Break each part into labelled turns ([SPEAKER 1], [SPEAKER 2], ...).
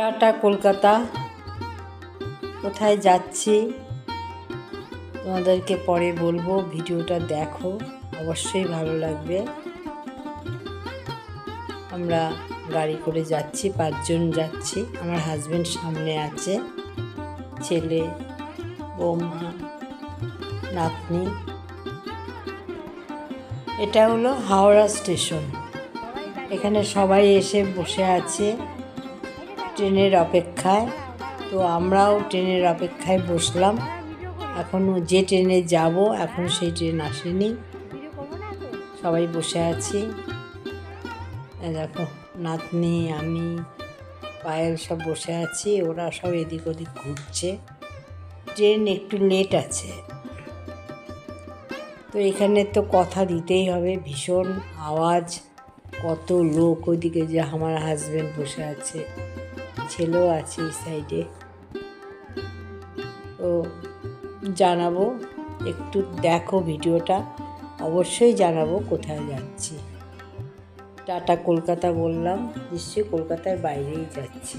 [SPEAKER 1] Tata, Kolkata. কোথায় যাচ্ছি? তোমাদেরকে পরে বলব, ভিডিওটা দেখো। অবশ্যই ভালো লাগবে। আমরা গাড়ি করে যাচ্ছি, পাঁচজন যাচ্ছি। আমার হাজবেন্ড সামনে আছে। ছেলে, বৌমা, নাতনি। এটা হলো হাওড়া স্টেশন। এখানে সবাই এসে বসে আছে। ট্রেনের অপেক্ষায়। তো আমরাও ট্রেনের অপেক্ষায় বসলাম। এখনও যে ট্রেনে যাব, এখন সেই ট্রেন আসেনি। সবাই বসে আছি। দেখো, নাতনি, আমি, পায়েল সব বসে আছি। ওরা সব এদিক ওদিক ঘুরছে। ট্রেন একটু লেট আছে। তো এখানে তো কথা দিতেই হবে। ভীষণ আওয়াজ। কত লোক ওইদিকে যে আমার হাজব্যান্ড বসে আছে। ছেলেও আছে এই সাইডে তো জানাব, একটু দেখো ভিডিওটা, অবশ্যই জানাব কোথায় যাচ্ছি। টাটা কলকাতা বললাম, নিশ্চয়ই কলকাতার বাইরেই যাচ্ছি।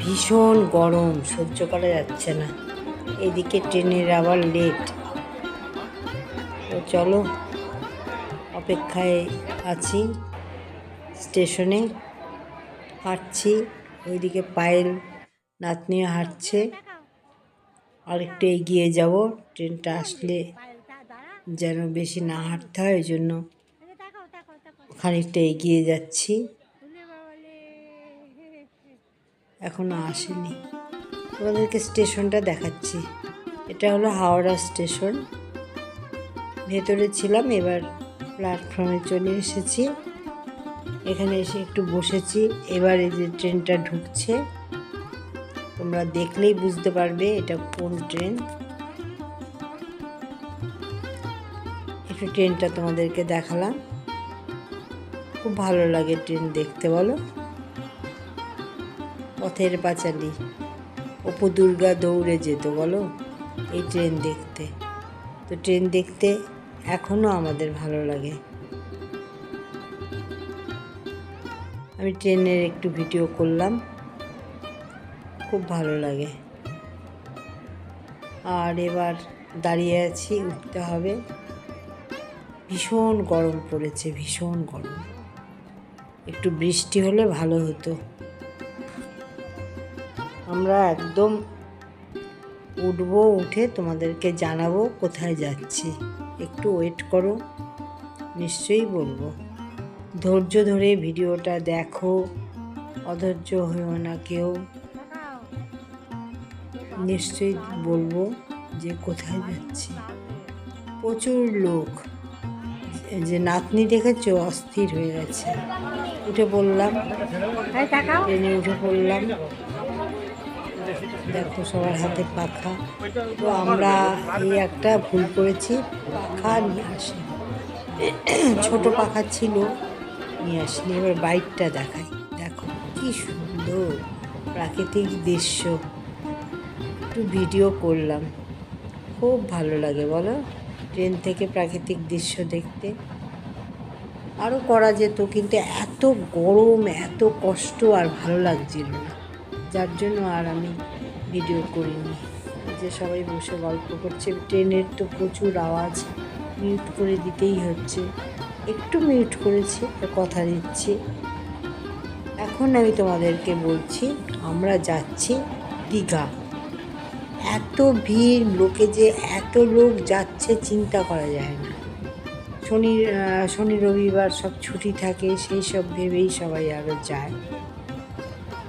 [SPEAKER 1] ভীষণ গরম, সহ্য করা যাচ্ছে না। এদিকে ট্রেনের আবার লেট তো চলো, অপেক্ষায় আছি স্টেশনে হাঁটছি, ওইদিকে পায়েল নাতনিও হাঁটছে। আর একটু এগিয়ে যাব, ট্রেনটা আসলে যেন বেশি না হাঁটতে হয়, ওই জন্য খানিকটা এগিয়ে যাচ্ছি। এখনও আসেনি। তোমাদেরকে স্টেশনটা দেখাচ্ছি। এটা হলো হাওড়া স্টেশন। ভেতরে ছিলাম, এবার প্ল্যাটফর্মে চলে এসেছি। এখানে এসে একটু বসেছি। এবার এই যে ট্রেনটা ঢুকছে, তোমরা দেখলেই বুঝতে পারবে এটা কোন ট্রেন। একটু ট্রেনটা তোমাদেরকে দেখালাম। খুব ভালো লাগে ট্রেন দেখতে, বলো। পথের পাঁচালি। অপু দুর্গা দৌড়ে যেত, বলো? এই ট্রেন দেখতে। তো ট্রেন দেখতে এখনও আমাদের ভালো লাগে। আমি ট্রেনের একটু ভিডিও করলাম। খুব ভালো লাগে। আর এবার দাঁড়িয়ে আছি, উঠতে হবে। ভীষণ গরম পড়েছে, ভীষণ গরম। একটু বৃষ্টি হলে ভালো হতো। আমরা একদম উঠবো উঠে তোমাদেরকে জানাব কোথায় যাচ্ছি। একটু ওয়েট করো নিশ্চয়ই বলব। ধৈর্য ধরে ভিডিওটা দেখো অধৈর্য হয়েও না কেউ। নিশ্চয়ই বলব যে কোথায় যাচ্ছি। প্রচুর লোক। যে নাতনি দেখেছ অস্থির হয়ে গেছে। উঠে পড়লাম। ট্রেনে উঠে পড়লাম। দেখো সবার হাতে পাখা। তো আমরা এই একটা ভুল করেছি, পাখা নিয়ে আসি। ছোট পাখা ছিল, নিয়ে আসিনি এবার বাইকটা দেখাই। দেখো কি সুন্দর প্রাকৃতিক দৃশ্য। একটু ভিডিও করলাম। খুব ভালো লাগে, বলো? ট্রেন থেকে প্রাকৃতিক দৃশ্য দেখতে। আরও করা যেত, কিন্তু এত গরম, এত কষ্ট আর ভালো লাগছিল না। যার জন্য আর আমি ভিডিও করিনি। যে সবাই বসে গল্প করছে, ট্রেনের তো প্রচুর আওয়াজ মিউট করে দিতেই হচ্ছে। একটু মিউট করেছি কথা দিচ্ছি। এখন আমি তোমাদেরকে বলছি, আমরা যাচ্ছি দীঘা। এত ভিড়, লোকে যে এত লোক যাচ্ছে, চিন্তা করা যায় না। শনি শনি রবিবার সব ছুটি থাকে, সেই সব ভেবেই সবাই আরও যায়।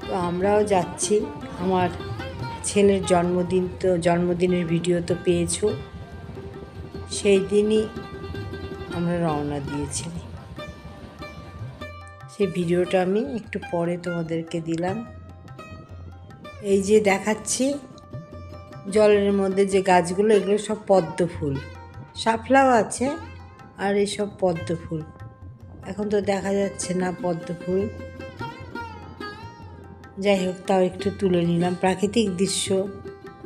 [SPEAKER 1] তো আমরাও যাচ্ছি। আমার ছেলের জন্মদিন তো, জন্মদিনের ভিডিও তো পেয়েছ। সেই দিনই আমরা রওনা দিয়েছিলি। সেই ভিডিওটা আমি একটু পরে তোমাদেরকে দিলাম। এই যে দেখাচ্ছি, জলের মধ্যে যে গাছগুলো, এগুলো সব পদ্ম ফুল। শাপলাও আছে আর এসব পদ্ম ফুল। এখন তো দেখা যাচ্ছে না পদ্ম ফুল। যাই হোক, তাও একটু তুলে নিলাম। প্রাকৃতিক দৃশ্য।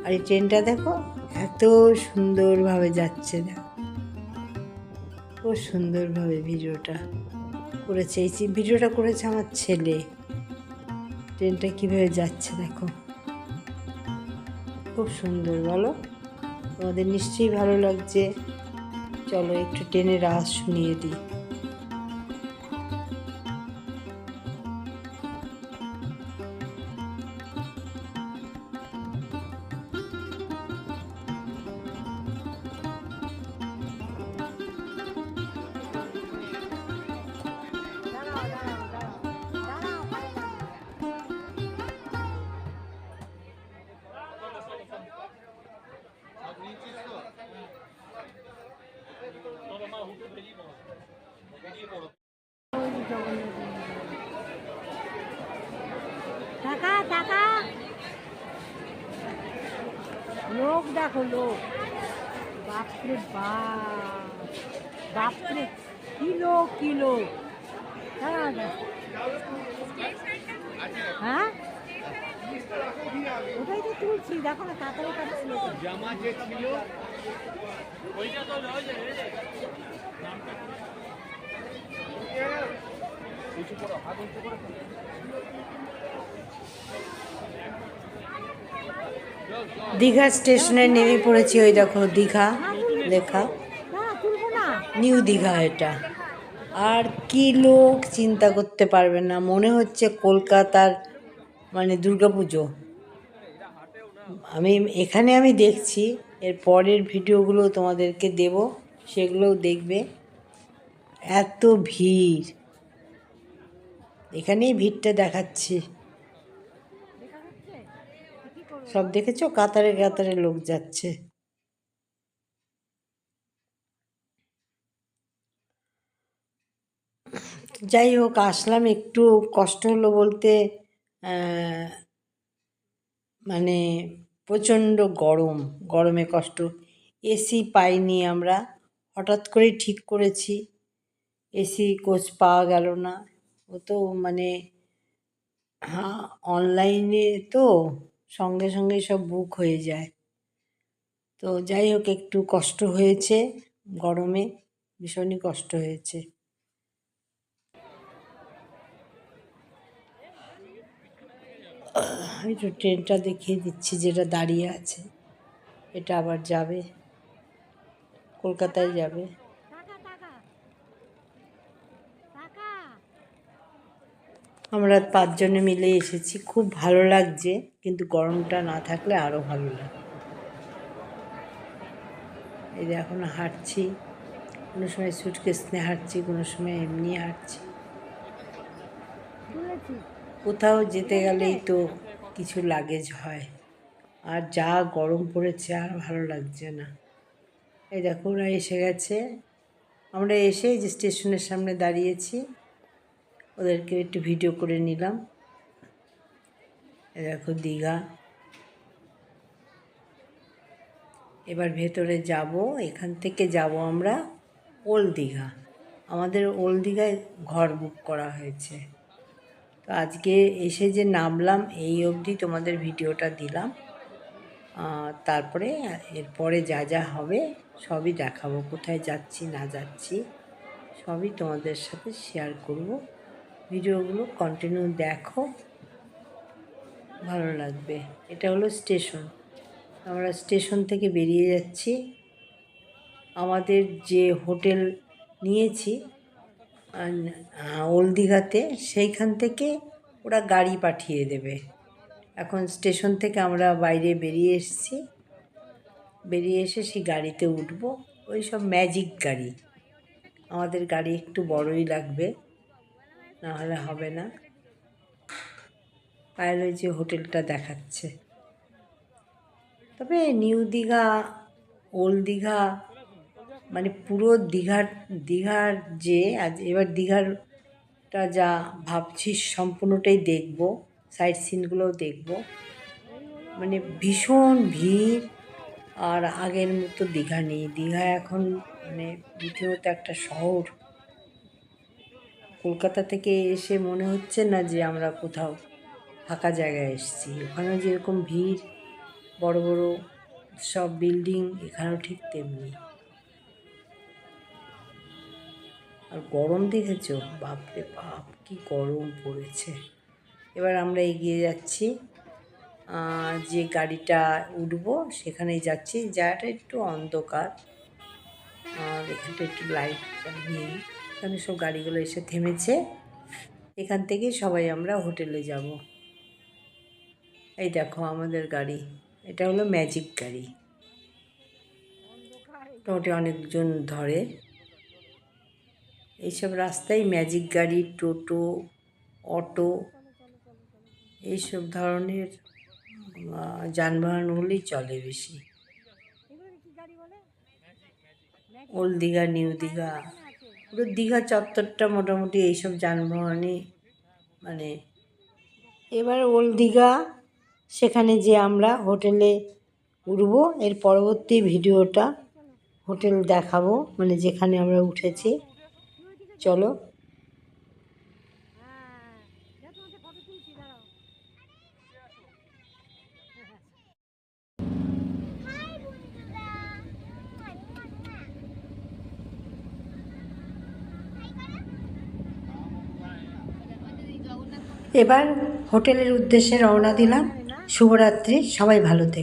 [SPEAKER 1] আর এই ট্রেনটা দেখো, এত সুন্দরভাবে যাচ্ছে না খুব সুন্দরভাবে ভিডিওটা করেছে। এই ভিডিওটা করেছে আমার ছেলে। ট্রেনটা কীভাবে যাচ্ছে দেখো। খুব সুন্দর, বলো? তোমাদের নিশ্চয়ই ভালো লাগছে। চলো, একটু ট্রেনের আওয়াজ শুনিয়ে দিই।
[SPEAKER 2] লোক বাপরে বাপ। বাপরে, কিলো কিলো। হ্যাঁ ওটাই তো তুলছি? দেখো না লোক আছে।
[SPEAKER 3] জামা যে ছিল যে উঁচু করো হাত উঁচু করে
[SPEAKER 1] দীঘা স্টেশনে নেমে পড়েছি ওই দেখো, দীঘা লেখা। নিউ দীঘা এটা। আর কি লোক চিন্তা করতে পারবে না, মনে হচ্ছে কলকাতার মানে দুর্গাপুজো। আমি, এখানে আমি দেখছি, এর পরের ভিডিওগুলো তোমাদেরকে দেব, সেগুলোও দেখবে। এত ভিড়। এখানেই ভিড়টা দেখাচ্ছি। সব দেখেছ? কাতারে কাতারে লোক যাচ্ছে। যাই হোক, আসলাম একটু কষ্ট হলো বলতে মানে প্রচণ্ড গরম, গরমে কষ্ট। এসি পাইনি আমরা। হঠাৎ করে ঠিক করেছি। এসি কোচ পাওয়া গেল না। ও তো মানে হ্যাঁ অনলাইনে তো সঙ্গে সঙ্গে সব বুক হয়ে যায়। তো যাই হোক, একটু কষ্ট হয়েছে, গরমে ভীষণই কষ্ট হয়েছে। একটু ট্রেনটা দেখিয়ে দিচ্ছি যেটা দাঁড়িয়ে আছে। এটা আবার যাবে, কলকাতায় যাবে। আমরা পাঁচজনে মিলে এসেছি। খুব ভালো লাগছে, কিন্তু গরমটা না থাকলে আরও ভালো লাগে। এই যে এখন হাঁটছি, কোনো সময় সুটকেস নিয়ে হাঁটছি, কোনো সময় এমনি হাঁটছি। কোথাও যেতে গেলেই তো কিছু লাগেজ হয়। আর যা গরম পড়েছে, আর ভালো লাগছে না। এই দেখো, ওরা এসে গেছে। আমরা এসে যে স্টেশনের সামনে দাঁড়িয়েছি। ওদেরকে একটু ভিডিও করে নিলাম। দেখো দীঘা। এবার ভেতরে যাব, এখান থেকে যাব আমরা ওল্ড দীঘা। আমাদের ওল্ড দীঘায় ঘর বুক করা হয়েছে। তো আজকে এসে যে নামলাম, এই অবধি তোমাদের ভিডিওটা দিলাম। তারপরে এরপরে যা যা হবে সবই দেখাবো, কোথায় যাচ্ছি, না যাচ্ছি, সবই তোমাদের সাথে শেয়ার করব। ভিডিওগুলো কন্টিনিউ দেখো। ভালো লাগবে। এটা হলো স্টেশন আমরা স্টেশন থেকে বেরিয়ে যাচ্ছি। আমাদের যে হোটেল নিয়েছি ওল্ড দীঘাতে, সেইখান থেকে ওরা গাড়ি পাঠিয়ে দেবে। এখন স্টেশন থেকে আমরা বাইরে বেরিয়ে এসেছি। বেরিয়ে এসে সেই গাড়িতে উঠবো। ওই সব ম্যাজিক গাড়ি। আমাদের গাড়ি একটু বড়ই লাগবে। না হলে হবে না। ওই যে হোটেলটা দেখাচ্ছে। তবে নিউ দীঘা, ওল্ড দীঘা মানে পুরো দীঘার দীঘার যে, আজ এবার দীঘারটা যা ভাবছি সম্পূর্ণটাই দেখব, সাইট সিনগুলোও দেখব। মানে ভীষণ ভিড় আর আগের মতো দীঘা নেই। দীঘা এখন মানে রীতিমতো একটা শহর। কলকাতা থেকে এসে মনে হচ্ছে না যে আমরা কোথাও ফাঁকা জায়গায় এসেছি। ওখানেও যেরকম ভিড়, বড় বড় সব বিল্ডিং, এখানেও ঠিক তেমনি। আর গরম দেখেছ? বাপরে বাপ, কি গরম পড়েছে। এবার আমরা এগিয়ে যাচ্ছি। যে গাড়িটা উঠবো, সেখানেই যাচ্ছি। জায়গাটা একটু অন্ধকার। আর এখানটা একটু লাইট নেই। এখানে সব গাড়িগুলো এসে থেমেছে। এখান থেকে সবাই আমরা হোটেলে যাব। এই দেখো আমাদের গাড়ি। এটা হলো ম্যাজিক গাড়ি। মোটামুটি অনেকজন ধরে। এইসব রাস্তায় ম্যাজিক গাড়ি টোটো অটো এইসব ধরনের যানবাহনগুলি চলে বেশি। Old Digha new Digha. পুরো দীঘা চত্বরটা মোটামুটি এইসব যানবাহনে মানে এবার ওল্ড দীঘা, সেখানে যে আমরা হোটেলে উঠবো। এর পরবর্তী ভিডিওটা হোটেল দেখাবো মানে যেখানে আমরা উঠেছি। চলো
[SPEAKER 2] হ্যাঁ দেখো তোমাকে ফটো তুলছি দাঁড়াও
[SPEAKER 1] এবার হোটেলের উদ্দেশ্যে রওনা দিলাম। শুভরাত্রি সবাই ভালো থেকো।